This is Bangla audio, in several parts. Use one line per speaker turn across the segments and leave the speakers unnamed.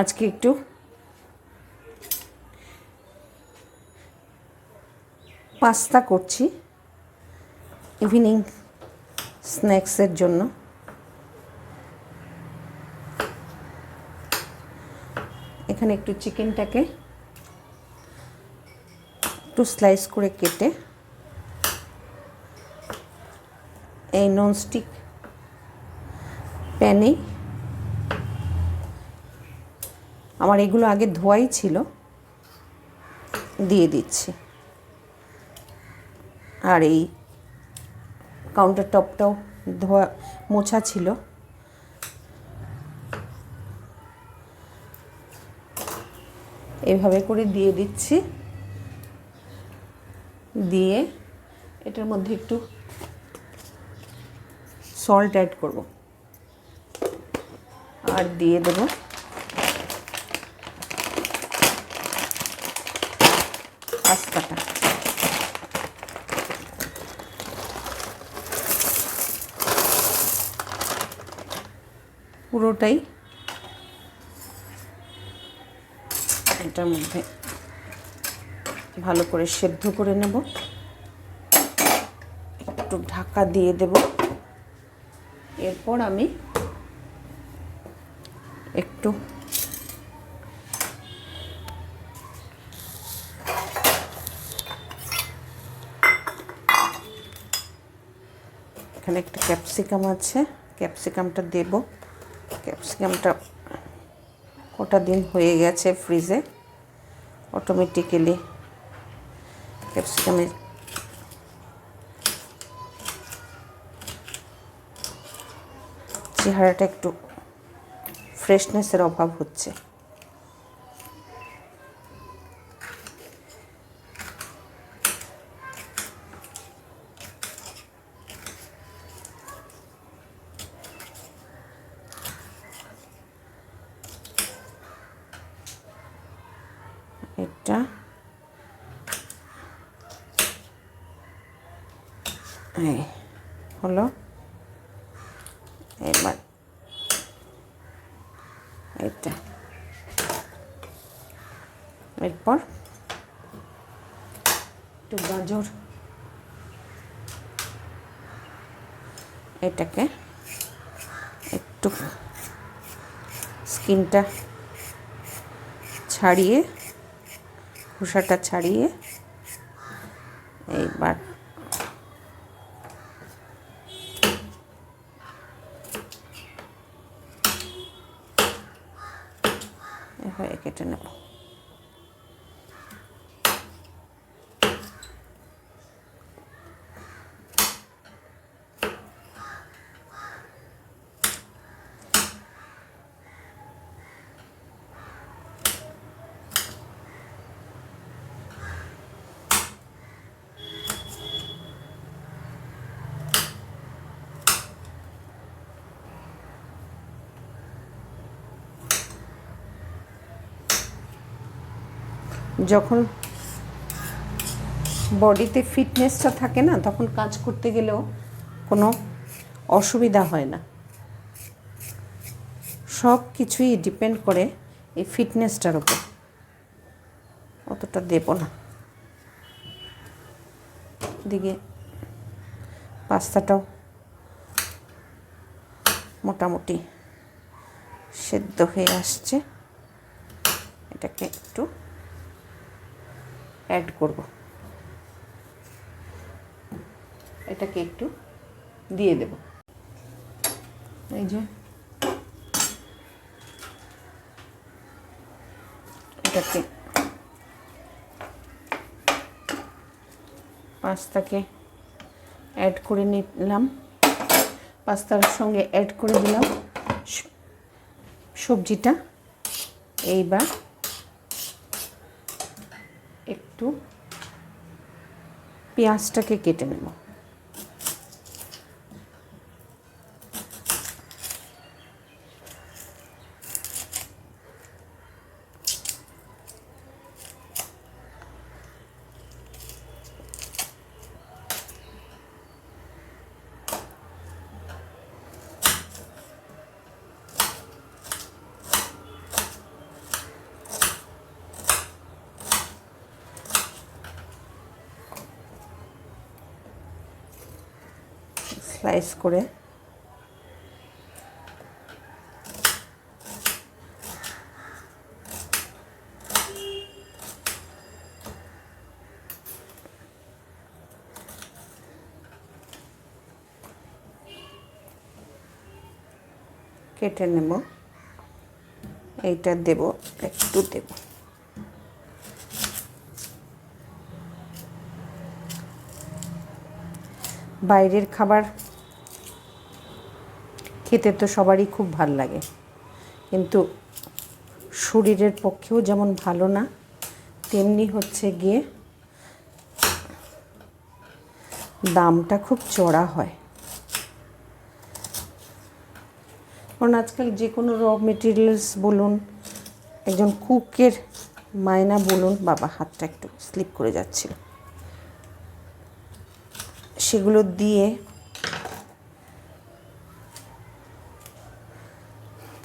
আজকে একটু পাস্তা করছি ইভিনিং স্ন্যাক্সের জন্য। এখানে একটু চিকেনটাকে একটু স্লাইস করে কেটে এই ননস্টিক প্যানে আমার এগুলো আগে ধোয়াই ছিল, দিয়ে দিচ্ছি। আর এই কাউন্টার টপটাও ধোয়া, মোছা ছিল। এভাবে করে দিয়ে দিচ্ছি। দিয়ে এটার মধ্যে একটু সল্ট অ্যাড করব। আর দিয়ে দেব পাস্তাটা পুরোটাই এটার মধ্যে ভালো করে সেদ্ধ করে নেব। একটু ঢাকা দিয়ে দেব। এরপর আমি একটু এখানে একটা ক্যাপসিকাম আছে। ক্যাপসিকামটা দেব। ক্যাপসিকামটা কটা দিন হয়ে গেছে ফ্রিজে। অটোমেটিক্যালি ক্যাপসিকামের চেহারাটা একটু ফ্রেশনেসের অভাব হচ্ছে এটা হলো। এবার এটা এরপর? একটু গাজর। এটাকে একটু স্কিনটা ছাড়িয়ে খোসাটা ছাড়িয়ে এইবার এভাবে কেটে নেব যখন বডিতে ফিটনেসটা থাকে না, তখন কাজ করতে গেলেও কোনো অসুবিধা হয় না। সব কিছুই ডিপেন্ড করে এই ফিটনেসটার উপর। অতটা দেব না। দিকে পাস্তাটাও মোটামুটি সেদ্ধ হয়ে আসছে। এটাকে একটু অ্যাড করব। এটাকে একটু দিয়ে দেব। এই যে। এটাকে পাস্তাকে অ্যাড করে নিলাম। পাস্তার সঙ্গে অ্যাড করে দিলাম। সবজিটা। এইবার একটু পেঁয়াজটাকে কেটে নেব। স্লাইস করে। কেটে নেব। এইটা দেব একটু দেব। বাইরের খাবার খেতে তো সবারই খুব ভালো লাগে। কিন্তু শরীরের পক্ষেও যেমন ভালো না, তেমনি হচ্ছে গিয়ে দামটা খুব চড়া হয়। কারণ আজকাল যে কোনো র মেটেরিয়ালস বলুন, একজন কুকের মায়না বলুন, বাবা হাতটা একটু স্লিপ করে যাচ্ছিল। সেগুলো দিয়ে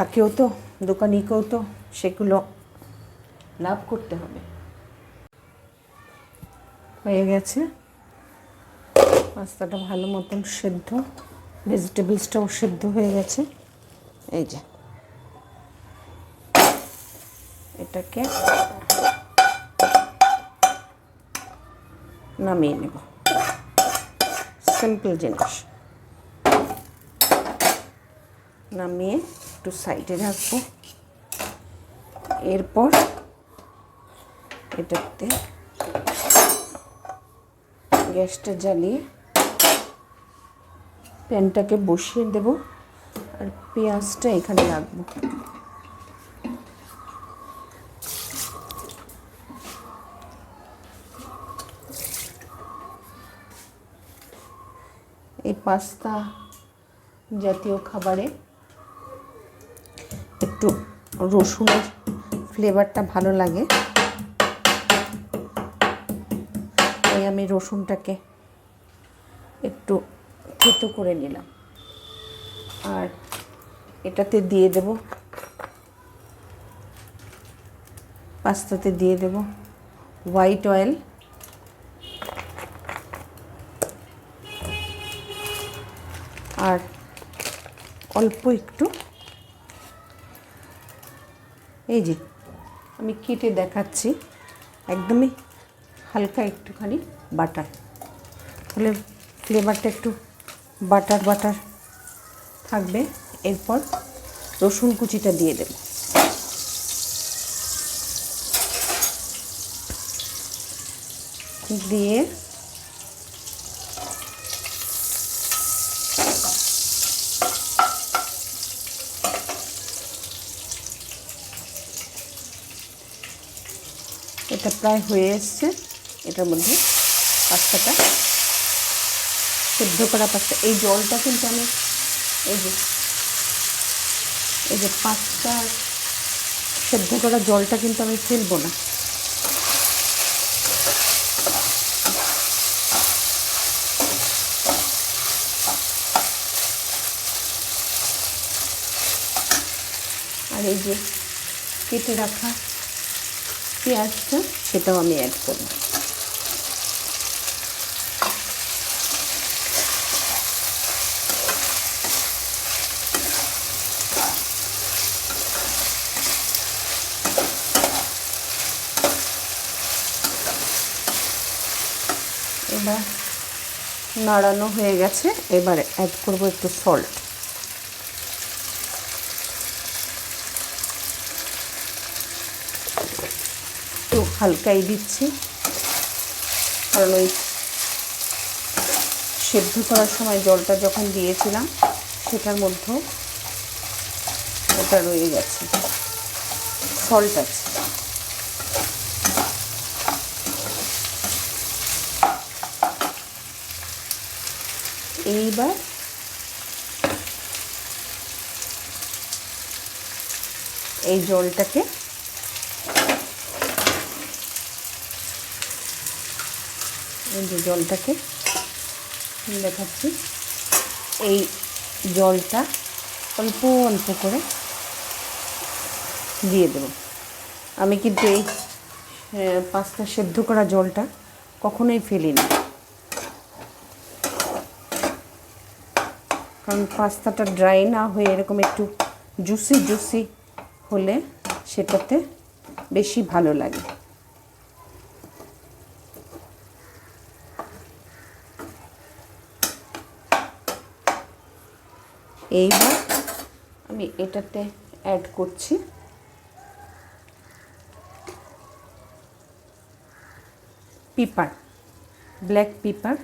তাকেও তো, দোকানিকেও তো, সেগুলো লাভ করতে হবে। হয়ে গেছে। পাস্তাটা ভালো মতন সেদ্ধ, ভেজিটেবলসটাও সেদ্ধ হয়ে গেছে। এই যে। এটাকে নামিয়ে নেব। সিম্পল জিনিস। নামিয়ে একটু সাইডে রাখব। এরপর এটাতে গ্যাসটা জ্বালিয়ে প্যানটাকে বসিয়ে দেব আর পেঁয়াজটা এখানে রাখব। এই পাস্তা জাতীয় খাবারে রসুনের ফ্লেভারটা ভালো লাগে। তাই আমি রসুনটাকে একটু থেতো করে নিলাম। আর এটাতে দিয়ে দেব। পাস্তাতে দিয়ে দেব হোয়াইট অয়েল। আর অল্প একটু এই যে, আমি কেটে দেখাচ্ছি। একদমই হালকা একটুখানি বাটার। তাহলে ফ্লেভারটা একটু বাটার বাটার থাকবে। এরপর রসুন কুচিটা দিয়ে দেব। দিয়ে এটা প্রায় হয়ে এসছে। এটার মধ্যে পাস্তাটা সেদ্ধ করা পাস্তা। এই জলটা কিন্তু আমি এই যে এই যে পাস্তা সেদ্ধ করা জলটা কিন্তু আমি ফেলব না। আর এই যে কেটে রাখা পেঁয়াজটা সেটাও আমি অ্যাড করব। এবার নাড়ানো হয়ে গেছে এবারে অ্যাড করব একটু সল্ট একটু হালকাই দিচ্ছি। কারণ ওই সেদ্ধ করার সময় জলটা যখন দিয়েছিলাম, সেটার মধ্যেও ওটা রয়ে গেছে। সল্ট আছে। এইবার এই জলটাকে এই যে জলটাকে দেখাচ্ছি। এই জলটা অল্প অল্প করে দিয়ে দেব। আমি কিন্তু এই পাস্তা সেদ্ধ করা জলটা কখনোই ফেলি না। কারণ পাস্তাটা ড্রাই না হয়ে এরকম একটু জুসি জুসি হলে সেটাতে বেশি ভালো লাগে। এইবার আমি এটাতে অ্যাড করছি। পিপার ব্ল্যাক পিপার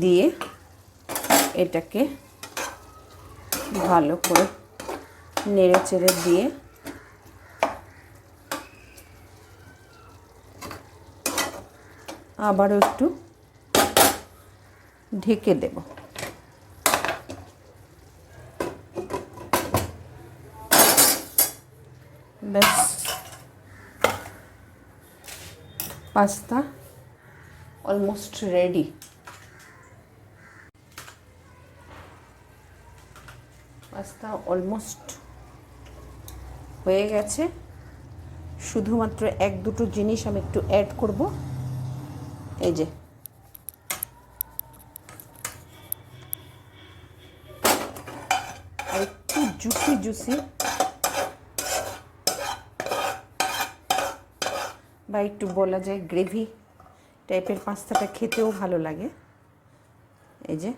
দিয়ে এটাকে ভালো করে নেড়ে চেড়ে দিয়ে আবারও একটু ঢেকে দেব। ব্যাস। Pasta almost ready. Pasta almost হয়ে গেছে। শুধুমাত্র এক দুটো জিনিস আমি একটু অ্যাড করব। এই যে। একটু জুসি জুসি। বা একটু বলা যায় গ্রেভি টাইপের পাস্তাটা খেতেও ভালো লাগে। এই যে।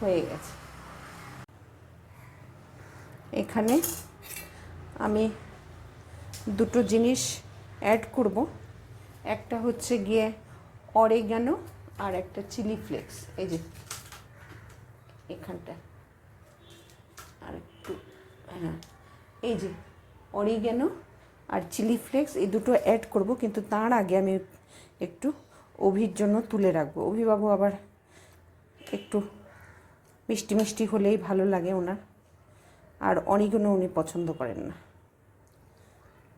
হয়ে গেছে। এখানে আমি দুটো জিনিস অ্যাড করব। একটা হচ্ছে গিয়ে অরেগানো আর একটা চিলি ফ্লেক্স এই যে, এখানটা। আর একটু হ্যাঁ এই যে অরিগ্যানো আর চিলি ফ্লেক্স এই দুটো অ্যাড করব, কিন্তু তার আগে আমি একটু অভির জন্য তুলে রাখব। অভিবাবু আবার একটু মিষ্টি মিষ্টি হলেই ভালো লাগে ওনার। আর অনিগনও উনি পছন্দ করেন না।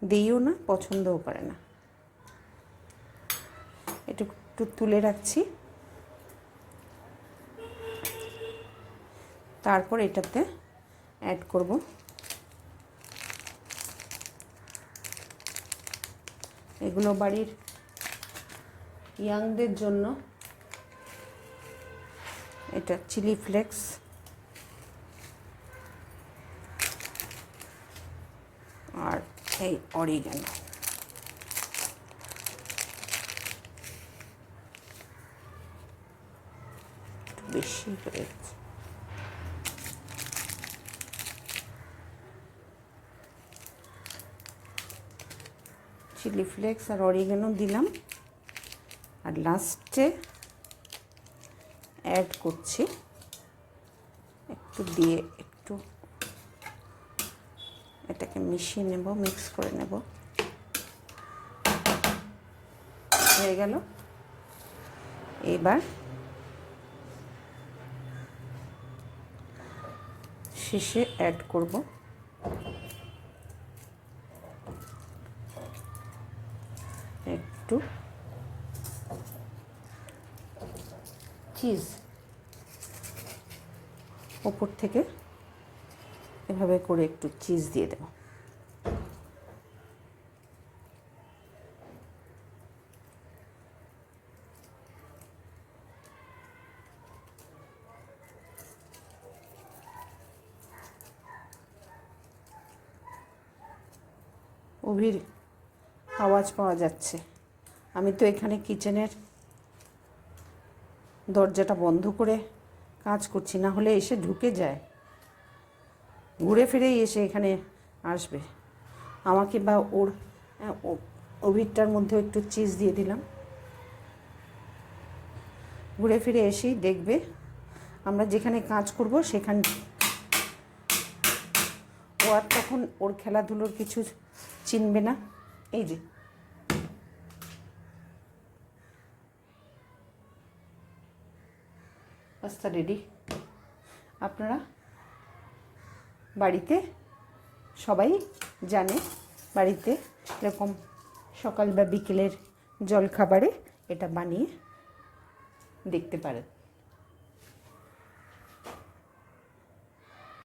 দিইও না, পছন্দও করে না। একটু একটু তুলে রাখছি। তারপর এটাতে অ্যাড করব। এগুলো বাড়ির ইয়াংদের জন্য। এটা চিলি ফ্লেক্স আর এই অরিগানো বেশি চিলি ফ্লেক্স আর অরিগানো দিলাম। আর লাস্টে অ্যাড করছি। একটু দিয়ে এটাকে মিশিয়ে নেব মিক্স করে নেব। হয়ে গেল। এবার শেষে অ্যাড করব। একটু চিজ ওপর থেকে এভাবে করে একটু চিজ দিয়ে দেব। অভির আওয়াজ পাওয়া যাচ্ছে। আমি তো এখানে কিচেনের দরজাটা বন্ধ করে কাজ করছি, না হলে এসে ঢুকে যায়। ঘুরে ফিরেই এসে এখানে আসবে। আমাকে বা ওর অভিরটার মধ্যে একটু চিজ দিয়ে দিলাম। ঘুরে ফিরে এসেই দেখবে আমরা যেখানে কাজ করব সেখান ও আর তখন ওর খেলাধুলোর কিছু চিনবে না। এই যে। রেডি। আপনারা? বাড়িতে সবাই জানে বাড়িতে এরকম সকাল বা বিকেলের জলখাবারে এটা বানিয়ে দেখতে পারেন।